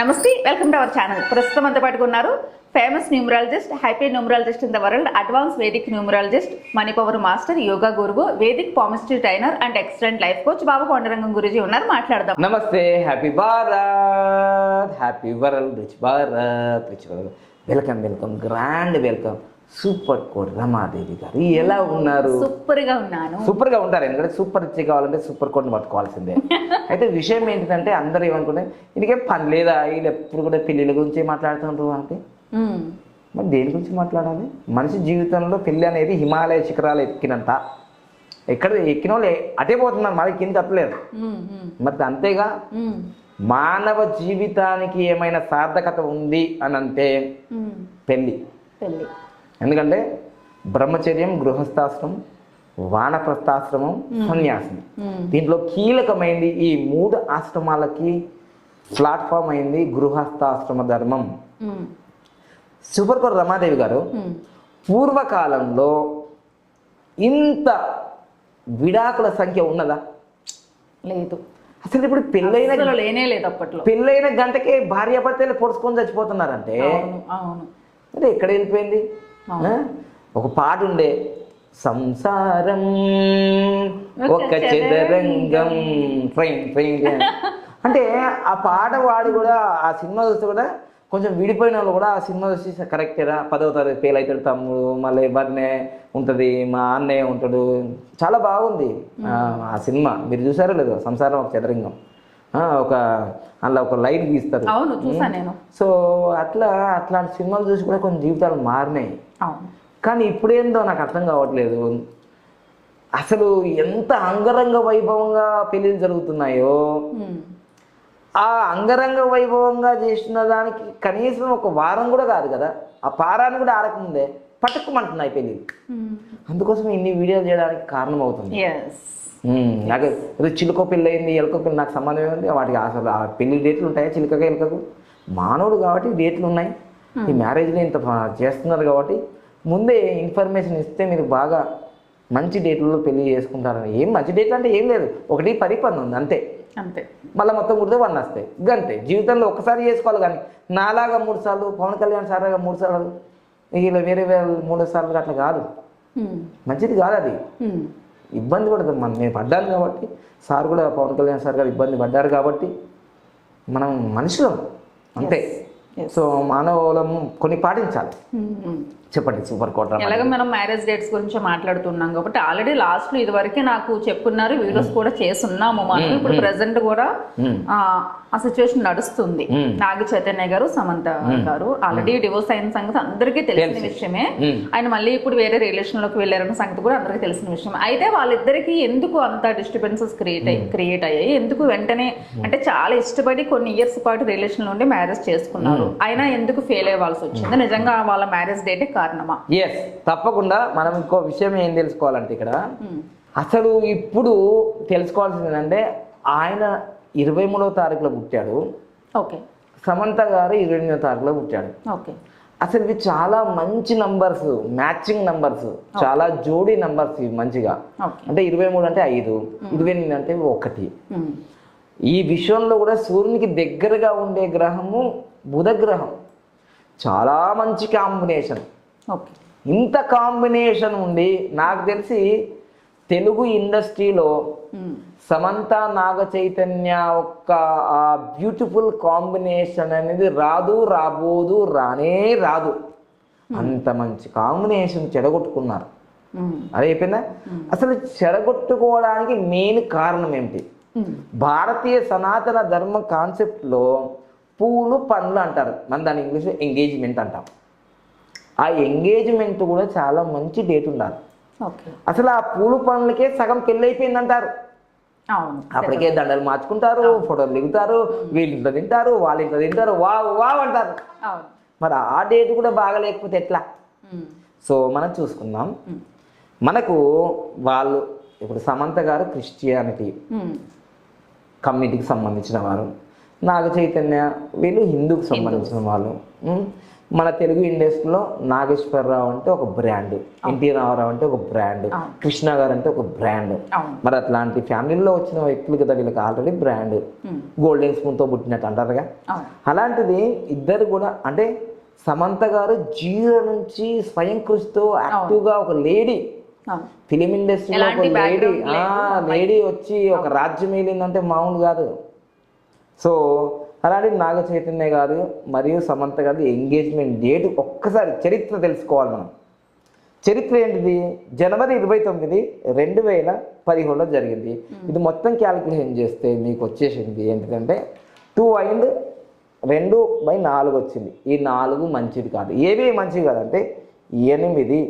నమస్తే welcome to our channel. ప్రస్తుతం అంతా పాటుగా ఉన్నారు famous numerologist happy numerologist in the world advance vedic numerologist money power master yoga గురువు vedic palmistry trainer and excellent life coach Babu Kondarangam Guruji ఉన్నారు. మాట్లాడదాం. Namaste happy Bharat happy world rich Bharat rich world. Welcome welcome grand welcome. Super code Ramadevi గారు. ఎలా ఉన్నారు? సూపర్గా ఉన్నాను. సూపర్గా ఉంటారు. ఎందుకంటే సూపర్ రిచ్ కావాలంటే సూపర్ కోడ్ పట్టుకోవాల్సిందే. అయితే విషయం ఏంటంటే అందరూ ఏమనుకుంటే ఇందుకే పని లేదా? వీళ్ళు ఎప్పుడు కూడా పెళ్ళిళ్ళ గురించి మాట్లాడుతుంటారు అంటే. మరి దేని గురించి మాట్లాడాలి? మనిషి జీవితంలో పెళ్ళి అనేది హిమాలయ శిఖరాలు ఎక్కినంత. ఎక్కడ ఎక్కిన వాళ్ళు అటే పోతున్నారు. మరి కింద తప్పలేదు మరి అంతేగా? మానవ జీవితానికి ఏమైనా సార్థకత ఉంది అని అంటే. పెళ్ళి పెళ్ళి ఎందుకంటే బ్రహ్మచర్యం గృహస్థాశ్రమం వానప్రస్థాశ్రమం సన్యాసం. దీంట్లో కీలకమైంది ఈ మూడు ఆశ్రమాలకి ప్లాట్ఫామ్ అయింది గృహస్థాశ్రమ ధర్మం. మ్మ్, సూపర్ కోర్ రమాదేవి గారు. పూర్వకాలంలో ఇంత విడాకుల సంఖ్య ఉన్నదా? లేదు. అసలు ఇప్పుడు పెళ్ళైన లేనే లేదు అప్పట్లో. పెళ్ళైన గంటకే భార్యాభర్తలు పొడుచుకొని చచ్చిపోతున్నారంటే అవును అవును. అంటే ఎక్కడ వెళ్ళిపోయింది? ఒక పాట ఉండే సంసారం ఒక చదరంగం. ఫ్రైన్ ఫ్రైన్ అంటే ఆ పాట వాడి కూడా ఆ సినిమా చూస్తే కూడా కొంచెం విడిపోయిన వాళ్ళు కూడా ఆ సినిమా చూసి కరెక్టేరా పదవ తరగతి ఫెయిల్ అవుతాడు తమ్ముడు మళ్ళీ బర్నే ఉంటుంది మా అన్నయ్య ఉంటాడు. చాలా బాగుంది. ఆ, సినిమా. మీరు చూసారో లేదో? సంసారం ఒక చదరంగం. ఆ, ఒక అందులో ఒక లైట్ గీస్తారు. అవును చూసా నేను. సో అట్లా అట్లాంటి సినిమాలు చూసి కూడా కొన్ని జీవితాలు మారినాయి. కానీ ఇప్పుడేందో నాకు అర్థం కావట్లేదు. అసలు ఎంత అంగరంగ వైభవంగా పెళ్ళిళ్ళు జరుగుతున్నాయో. ఆ అంగరంగ వైభవంగా చేసిన దానికి కనీసం ఒక వారం కూడా కాదు కదా. ఆ పారాన్ని కూడా ఆడకముందే పట్టుకోమంటున్నాయి పెళ్ళి మ్మ్. అందుకోసం ఇన్ని వీడియోలు చేయడానికి కారణం అవుతుంది నాకు ఏదో చిలుకో పెళ్ళి అయింది ఎలుకో పెళ్ళి నాకు సంబంధం ఏముంది వాటికి అసలు ఆ పెళ్ళి డేట్లు ఉంటాయా చిలుకగా ఎలుకకు? మానవుడు కాబట్టి డేట్లు ఉన్నాయి. ఈ మ్యారేజ్లో ఇంత బా- చేస్తున్నారు కాబట్టి ముందే ఇన్ఫర్మేషన్ ఇస్తే మీరు బాగా మంచి డేట్లలో పెళ్ళి చేసుకుంటారని. ఏం మంచి డేట్లు అంటే ఏం లేదు. ఒకటి పది పంతొమ్మిది అంతే. అంతే. మళ్ళీ మొత్తం కుడితే వన్ వస్తాయి గంతే. జీవితంలో ఒక్కసారి చేసుకోవాలి కానీ నాలాగా మూడు సార్లు పవన్ కళ్యాణ్ సార్గా మూడు సార్లు ఇలా వేరే వేరే మూడు సార్లు అట్లా కాదు. మ్మ్. మంచిది కాదు అది. మ్మ్. ఇబ్బంది పడతాం మనం నేను పడ్డాను కాబట్టి సార్ కూడా పవన్ కళ్యాణ్ సార్ గారు ఇబ్బంది పడ్డారు కాబట్టి మనం మనుషులం. అంతే. సో మానవులం కొన్ని పాటించాలి. చెప్పండి సూపర్ కోట ఎలాగ మనం మ్యారేజ్ డేట్స్ గురించి మాట్లాడుతున్నాం కాబట్టి ఆల్రెడీ లాస్ట్లో ఇది వరకే నాకు చెప్పున్నారు వీడియోస్ కూడా చేస్తున్నాము మనం. ఇప్పుడు ప్రెసెంట్ కూడా. ఆ, సిచ్యువేషన్ నడుస్తుంది. నాగ చైతన్య గారు సమంత గారు ఆల్రెడీ డివోర్స్ అయిన సంగతి అందరికీ తెలిసిన తెలుసు. విషయమే. ఆయన మళ్ళీ ఇప్పుడు వేరే రిలేషన్లోకి వెళ్ళారన్న సంగతి కూడా అందరికీ తెలిసిన విషయం. అయితే వాళ్ళిద్దరికి ఎందుకు అంత డిస్టర్బెన్సెస్ క్రియేట్ అయ్యి క్రియేట్ అయ్యాయి? ఎందుకు వెంటనే అంటే చాలా ఇష్టపడి కొన్ని ఇయర్స్ పాటు రిలేషన్ నుండి మ్యారేజ్ చేసుకున్నారు. అయినా ఎందుకు ఫెయిల్ అవ్వాల్సి వచ్చింది నిజంగా వాళ్ళ మ్యారేజ్ డేటే కారణమా? ఎస్ తప్పకుండా మనం ఇంకో విషయం ఏం తెలుసుకోవాలంటే ఇక్కడ మ్మ్. అసలు ఇప్పుడు తెలుసుకోవాల్సింది ఏంటంటే ఆయన ఇరవై మూడవ తారీఖులో పుట్టాడు. ఓకే. సమంత గారు ఇరవై ఎనిమిదవ తారీఖులో పుట్టాడు. ఓకే. అసలు ఇవి చాలా మంచి నంబర్స్ మ్యాచింగ్ నంబర్స్ చాలా జోడీ నంబర్స్ ఇవి మంచిగా. అంటే ఇరవై మూడు అంటే ఐదు ఇరవై ఎనిమిది అంటే ఒకటి. మ్మ్. ఈ విశ్వంలో కూడా సూర్యునికి దగ్గరగా ఉండే గ్రహము బుధ గ్రహం చాలా మంచి కాంబినేషన్ ఇంత కాంబినేషన్ ఉండి నాకు తెలిసి తెలుగు ఇండస్ట్రీలో. సమంత నాగ చైతన్య ఒక్క ఆ బ్యూటిఫుల్ కాంబినేషన్ అనేది రాదు రాబోదు రానే రాదు. అంత మంచి కాంబినేషన్ చెడగొట్టుకున్నారు. మ్మ్. అదే అయిపోయిందా? అసలు చెడగొట్టుకోవడానికి మెయిన్ కారణం ఏమిటి మ్మ్. భారతీయ సనాతన ధర్మ కాన్సెప్ట్లో పూలు పండ్లు అంటారు. మన దాని ఇంగ్లీష్ ఎంగేజ్మెంట్ అంటాం. ఆ ఎంగేజ్మెంట్ కూడా చాలా మంచి డేట్ ఉండాలి. అసలు ఆ పూలు పండ్లకే సగం పెళ్ళి అయిపోయింది అంటారు అప్పటికే దండలు మార్చుకుంటారు ఫోటోలు దిగుతారు వీళ్ళ ఇంట్లో తింటారు వాళ్ళ ఇంట్లో తింటారు వావ్ వావ్ అంటారు. మరి ఆ డేట్ కూడా బాగలేకపోతే ఎట్లా. సో మనం చూసుకుందాం. మనకు వాళ్ళు ఇప్పుడు సమంత గారు క్రిస్టియానిటీ. కమ్యూనిటీకి సంబంధించిన వారు. నాగ చైతన్య వీళ్ళు హిందూకి సంబంధించిన వాళ్ళు. మన తెలుగు ఇండస్ట్రీలో నాగేశ్వరరావు అంటే ఒక బ్రాండ్ ఎన్టీ రామారావు అంటే ఒక బ్రాండ్. కృష్ణ గారు అంటే ఒక బ్రాండ్. మరి అట్లాంటి ఫ్యామిలీలో వచ్చిన వ్యక్తులు కదా వీళ్ళకి ఆల్రెడీ బ్రాండ్. గోల్డెన్ స్పూన్తో పుట్టినట్టు అంటారుగా అలాంటిది ఇద్దరు కూడా అంటే సమంత గారు జీరో నుంచి స్వయం కృషితో యాక్టివ్గా ఒక లేడీ ఫిలిం ఇండస్ట్రీలో ఒక లేడీ లేడీ వచ్చి ఒక రాజ్యం వెళ్ళిందంటే మామూలు కాదు. సో అలాంటి నాగ చైతన్య గారు మరియు సమంత గారి ఎంగేజ్మెంట్ డేట్ ఒక్కసారి చరిత్ర తెలుసుకోవాలి మనం. చరిత్ర ఏంటిది? జనవరి ఇరవై తొమ్మిది రెండు వేల పదిహేడులో జరిగింది. ఇది మొత్తం క్యాలిక్యులేషన్ చేస్తే మీకు వచ్చేసింది ఏంటిదంటే టూ అండ్ రెండు బై నాలుగు వచ్చింది. ఈ నాలుగు మంచిది కాదు. ఏవి మంచిది కాదంటే ఎనిమిది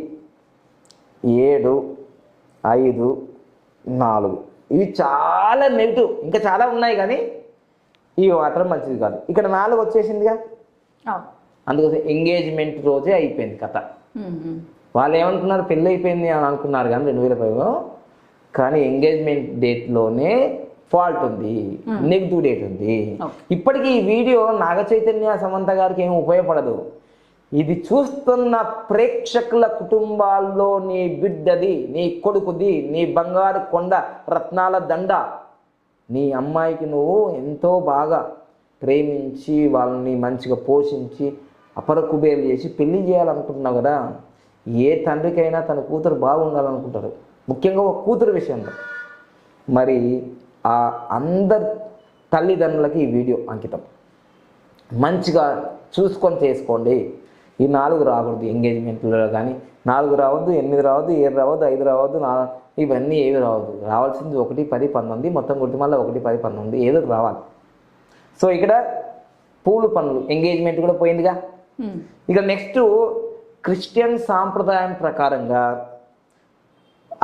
ఏడు ఐదు నాలుగు. ఇవి చాలా నెగిటివ్. ఇంకా చాలా ఉన్నాయి కానీ ఇవి మాత్రం మంచిది కాదు. ఇక్కడ నాలుగు వచ్చేసిందిగా? అందుకోసం ఎంగేజ్మెంట్ రోజే అయిపోయింది కథ. వాళ్ళు ఏమనుకున్నారు పెళ్ళి అయిపోయింది అని అనుకున్నారు కానీ రెండు వేల పైలో కానీ ఎంగేజ్మెంట్ డేట్లోనే ఫాల్ట్ ఉంది. నెగిటివ్ డేట్ ఉంది. ఇప్పటికీ ఈ వీడియో నాగ చైతన్య సమంత గారికి ఏమి ఉపయోగపడదు. ఇది చూస్తున్న ప్రేక్షకుల కుటుంబాల్లో నీ బిడ్డది నీ కొడుకుది నీ బంగారు కొండ రత్నాల దండ. నీ అమ్మాయికి నువ్వు ఎంతో బాగా ప్రేమించి వాళ్ళని మంచిగా పోషించి అపర కుబేరు చేసి పెళ్ళి చేయాలనుకుంటున్నావు కదా ఏ తండ్రికైనా తన కూతురు బాగుండాలనుకుంటారు. ముఖ్యంగా ఒక కూతురు విషయంలో. మరి ఆ అందరి తల్లిదండ్రులకి ఈ వీడియో అంకితం. మంచిగా చూసుకొని చేసుకోండి. ఈ నాలుగు రాకూడదు ఎంగేజ్మెంట్లో కానీ. నాలుగు రావద్దు ఎనిమిది రావద్దు ఏడు రావద్దు ఐదు రావద్దు నా ఇవన్నీ ఏవి రావద్దు. రావాల్సింది ఒకటి పది పంతొమ్మిది మొత్తం గుర్తు మళ్ళీ ఒకటి పది పంతొమ్మిది ఏదో రావాలి. సో ఇక్కడ పూలు పనులు ఎంగేజ్మెంట్ కూడా పోయిందిగా. ఇక నెక్స్ట్ క్రిస్టియన్ సాంప్రదాయం ప్రకారంగా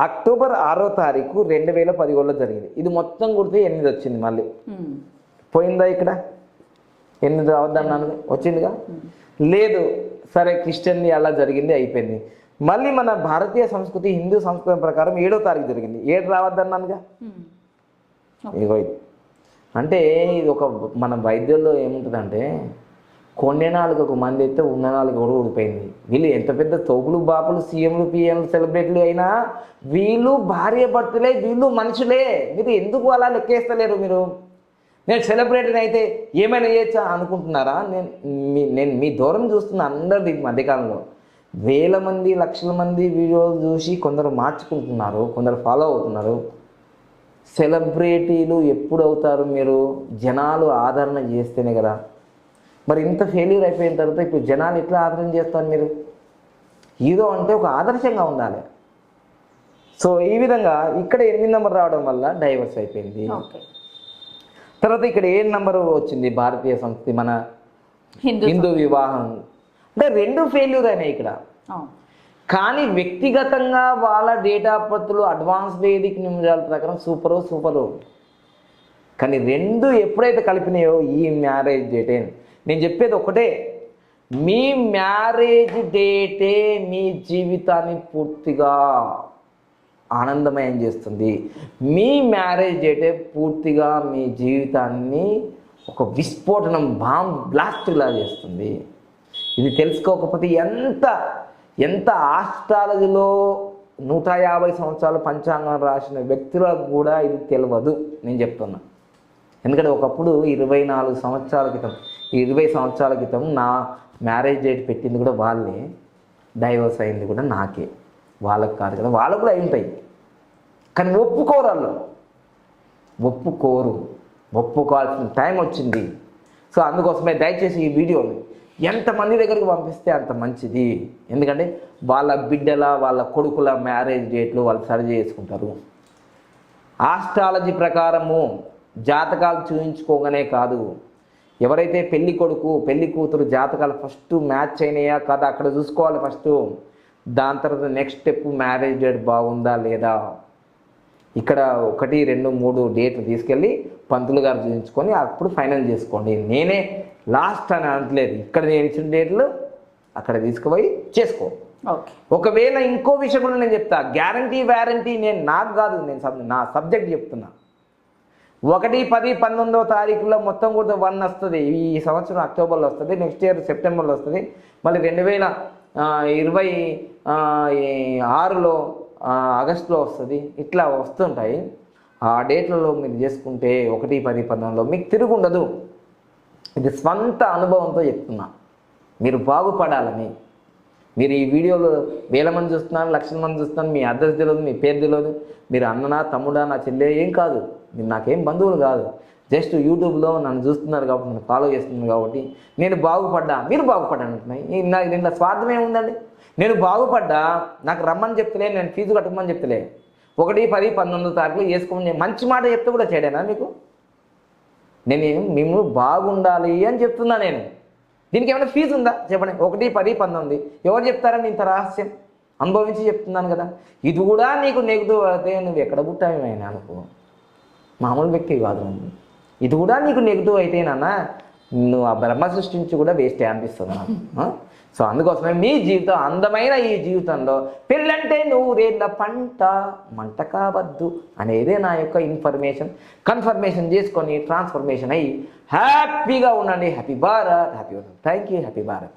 అక్టోబర్ ఆరో తారీఖు రెండు వేల పదిహేడులో జరిగింది. ఇది మొత్తం కుడితే ఎనిమిది వచ్చింది మళ్ళీ. పోయిందా ఇక్కడ? ఎనిమిది రావద్దన్నాను వచ్చిందిగా? లేదు. సరే క్రిస్టియన్ది అలా జరిగింది అయిపోయింది. మళ్ళీ మన భారతీయ సంస్కృతి హిందూ సంస్కృతి ప్రకారం ఏడో తారీఖు జరిగింది. ఏడు రావద్దన్నానుగా? ఉమ్. ఇగో ఇది. అంటే ఇది ఒక మన వైద్యుల్లో ఏముంటుందంటే కొండే నాలుగు మంది అయితే ఉన్న నాలుగు కూడా ఊడిపోయింది. వీళ్ళు ఎంత పెద్ద తోపులు బాపులు సీఎంలు పిఎంలు సెలబ్రిటీలు అయినా వీళ్ళు భార్య భర్తలే వీళ్ళు మనుషులే. మీరు ఎందుకు అలా లెక్కేస్తలేరు మీరు? నేను సెలబ్రిటీని అయితే ఏమైనా చేయొచ్చా అనుకుంటున్నారా? నేను మీ నేను మీ దూరం చూస్తున్న అందరిది మధ్యకాలంలో. వేల మంది లక్షల మంది వీడియోలు చూసి కొందరు మార్చుకుంటున్నారు కొందరు ఫాలో అవుతున్నారు. సెలబ్రిటీలు ఎప్పుడు అవుతారు మీరు? జనాలు ఆదరణ చేస్తేనే కదా. మరి ఇంత ఫెయిల్యూర్ అయిపోయిన తర్వాత ఇప్పుడు జనాలు ఎట్లా ఆదరణ చేస్తారు మీరు? హీరో అంటే ఒక ఆదర్శంగా ఉండాలి. సో ఈ విధంగా ఇక్కడ ఎనిమిది నెంబర్ రావడం వల్ల డైవర్స్ అయిపోయింది. ఓకే. తర్వాత ఇక్కడ ఏ నెంబర్ వచ్చింది? భారతీయ సంస్కృతి మన హిందూ వివాహం. అంటే రెండు ఫెయిల్యూర్ అయినాయి ఇక్కడ. కానీ వ్యక్తిగతంగా వాళ్ళ డేట్ బర్త్లు అడ్వాన్స్ వేదిక నిమిషాల ప్రకారం సూపరు సూపరు కానీ రెండు ఎప్పుడైతే కలిపినాయో ఈ మ్యారేజ్ డేటే నేను చెప్పేది ఒకటే. మీ మ్యారేజ్ డేటే మీ జీవితాన్ని పూర్తిగా ఆనందమయం చేస్తుంది? మీ మ్యారేజ్ డేటే పూర్తిగా మీ జీవితాన్ని ఒక విస్ఫోటనం బాంబ్ బ్లాస్ట్ ఇలా చేస్తుంది. ఇది తెలుసుకోకపోతే ఎంత ఎంత ఆస్ట్రాలజీలో నూట యాభై సంవత్సరాలు పంచాంగం రాసిన వ్యక్తులకు కూడా ఇది తెలియదు నేను చెప్తున్నా. ఎందుకంటే ఒకప్పుడు ఇరవై నాలుగు సంవత్సరాల క్రితం ఇరవై సంవత్సరాల క్రితం నా మ్యారేజ్ డేట్ పెట్టింది కూడా వాళ్ళే. డైవర్స్ అయింది కూడా నాకే. వాళ్ళకి కాదు కదా వాళ్ళకు కూడా అయి ఉంటాయి. కానీ ఒప్పుకోరు వాళ్ళు. ఒప్పుకోరు. ఒప్పుకోవాల్సిన టైం వచ్చింది. సో అందుకోసమే దయచేసి ఈ వీడియోని ఎంతమంది దగ్గరికి పంపిస్తే అంత మంచిది. ఎందుకంటే వాళ్ళ బిడ్డల వాళ్ళ కొడుకుల మ్యారేజ్ డేట్లు వాళ్ళు సరి చేసుకుంటారు. ఆస్ట్రాలజీ ప్రకారము జాతకాలు చూయించుకోగానే కాదు. ఎవరైతే పెళ్ళి కొడుకు పెళ్ళి కూతురు జాతకాలు ఫస్ట్ మ్యాచ్ అయినాయా కాదా? అక్కడ చూసుకోవాలి ఫస్ట్. దాని తర్వాత నెక్స్ట్ స్టెప్ మ్యారేజ్ డేట్ బాగుందా లేదా? ఇక్కడ ఒకటి రెండు మూడు డేట్లు తీసుకెళ్ళి పంతులు గారు చూపించుకొని అప్పుడు ఫైనల్ చేసుకోండి. నేనే లాస్ట్ అని అనట్లేదు. ఇక్కడ నేను ఇచ్చిన డేట్లు అక్కడ తీసుకుపోయి చేసుకో. ఒకవేళ ఇంకో విషయం కూడా నేను చెప్తా. గ్యారంటీ వ్యారంటీ నేను నాకు కాదు నేను నా సబ్జెక్ట్ చెప్తున్నా. ఒకటి పది పంతొమ్మిదవ తారీఖులో మొత్తం కూడా వన్ వస్తుంది. ఈ సంవత్సరం అక్టోబర్లో వస్తుంది నెక్స్ట్ ఇయర్ సెప్టెంబర్లో వస్తుంది. మళ్ళీ రెండు వేల ఇరవై ఆరులో ఆగస్టులో వస్తుంది. ఇట్లా వస్తుంటాయి. ఆ డేట్లలో మీరు చేసుకుంటే ఒకటి పది పంతొమ్మిదిలో మీకు తిరుగు ఉండదు ఇది స్వంత అనుభవంతో చెప్తున్నా. మీరు బాగుపడాలని. మీరు ఈ వీడియోలో వేల మంది చూస్తున్నారు లక్షల మంది చూస్తున్నారు మీ అడ్రస్ తెలియదు మీ పేరు తెలియదు. మీరు అన్ననా తమ్ముడా నా చెల్లె ఏం కాదు. మీరు నాకేం బంధువులు కాదు. జస్ట్ యూట్యూబ్లో నన్ను చూస్తున్నారు కాబట్టి నన్ను ఫాలో చేస్తున్నారు కాబట్టి నేను బాగుపడ్డా మీరు బాగుపడ్డా అంటున్నాయి. నా దీంట్లో స్వార్థం ఏముందండి? నేను బాగుపడ్డా నాకు రమ్మని చెప్తలే నేను ఫీజు కట్టమని చెప్తలే. ఒకటి పది పంతొమ్మిది తారీఖులో వేసుకోమని మంచి మాట చెప్తే కూడా చేయడేనా మీకు? నేను మేము బాగుండాలి అని చెప్తున్నా నేను. దీనికి ఏమైనా ఫీజు ఉందా? చెప్పండి. ఒకటి పది పంతొమ్మిది. ఎవరు చెప్తారని ఇంత రహస్యం. అనుభవించి చెప్తున్నాను కదా. ఇది కూడా నీకు నెగిటివ్ అయితే నువ్వు ఎక్కడ పుట్టావేమైనా అనుకో. మామూలు వ్యక్తి కాదు ఇది కూడా నీకు నెగిటివ్ అయితే నాన్న నువ్వు ఆ బ్రహ్మ సృష్టించి కూడా వేస్ట్ అనిపిస్తుంది నాకు సో అందుకోసమే మీ జీవితం అందమైన ఈ జీవితంలో పెళ్ళంటే నూరేళ్ళ పంట మంట కావద్దు అనేదే నా యొక్క ఇన్ఫర్మేషన్. కన్ఫర్మేషన్ చేసుకొని ట్రాన్స్ఫర్మేషన్ అయ్యి హ్యాపీగా ఉండండి. Happy Bharat happy thank you. Happy Bharat.